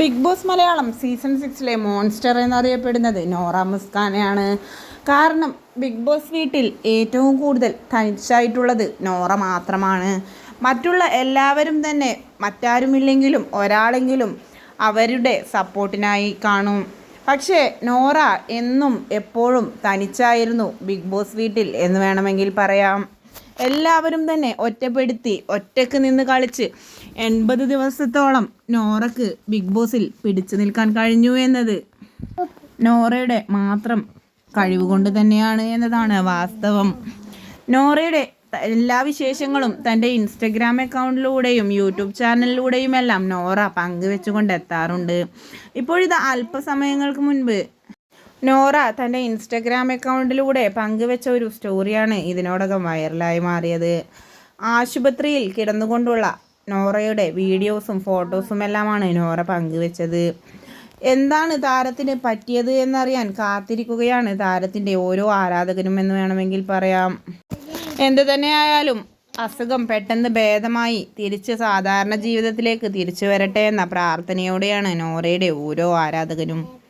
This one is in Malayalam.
ബിഗ് ബോസ് മലയാളം സീസൺ സിക്സിലെ മോൺസ്റ്റർ എന്നറിയപ്പെടുന്നത് നോറ മുസ്കാനയാണ്. കാരണം ബിഗ് ബോസ് വീട്ടിൽ ഏറ്റവും കൂടുതൽ തനിച്ചായിട്ടുള്ളത് നോറ മാത്രമാണ്. മറ്റുള്ള എല്ലാവരും തന്നെ മറ്റാരുമില്ലെങ്കിലും ഒരാളെങ്കിലും അവരുടെ സപ്പോർട്ടിനായി കാണും. പക്ഷേ നോറ എന്നും എപ്പോഴും തനിച്ചായിരുന്നു ബിഗ് ബോസ് വീട്ടിൽ എന്ന് വേണമെങ്കിൽ പറയാം. എല്ലാവരും തന്നെ ഒറ്റപ്പെടുത്തി ഒറ്റയ്ക്ക് നിന്ന് കളിച്ച് എൺപത് ദിവസത്തോളം നോറക്ക് ബിഗ് ബോസിൽ പിടിച്ചു നിൽക്കാൻ കഴിഞ്ഞു എന്നത് നോറയുടെ മാത്രം കഴിവ് കൊണ്ട് തന്നെയാണ് എന്നതാണ് വാസ്തവം. നോറയുടെ എല്ലാ വിശേഷങ്ങളും തന്റെ ഇൻസ്റ്റഗ്രാം അക്കൗണ്ടിലൂടെയും യൂട്യൂബ് ചാനലിലൂടെയും എല്ലാം നോറ പങ്കുവെച്ചുകൊണ്ട് എത്താറുണ്ട്. ഇപ്പോഴിത് അല്പസമയങ്ങൾക്ക് മുൻപ് നോറ തന്റെ ഇൻസ്റ്റഗ്രാം അക്കൗണ്ടിലൂടെ പങ്കുവെച്ച ഒരു സ്റ്റോറിയാണ് ഇതിനോടകം വൈറലായി മാറിയത്. ആശുപത്രിയിൽ കിടന്നുകൊണ്ടുള്ള നോറയുടെ വീഡിയോസും ഫോട്ടോസും എല്ലാമാണ് നോറ പങ്കുവെച്ചത്. എന്താണ് താരത്തിന് പറ്റിയത് എന്നറിയാൻ കാത്തിരിക്കുകയാണ് താരത്തിന്റെ ഓരോ ആരാധകരും എന്ന് വേണമെങ്കിൽ പറയാം. എന്തു തന്നെയായാലും അസുഖം പെട്ടെന്ന് ഭേദമായി തിരിച്ച് സാധാരണ ജീവിതത്തിലേക്ക് തിരിച്ചു വരട്ടെ എന്ന പ്രാർത്ഥനയോടെയാണ് നോറയുടെ ഓരോ ആരാധകരും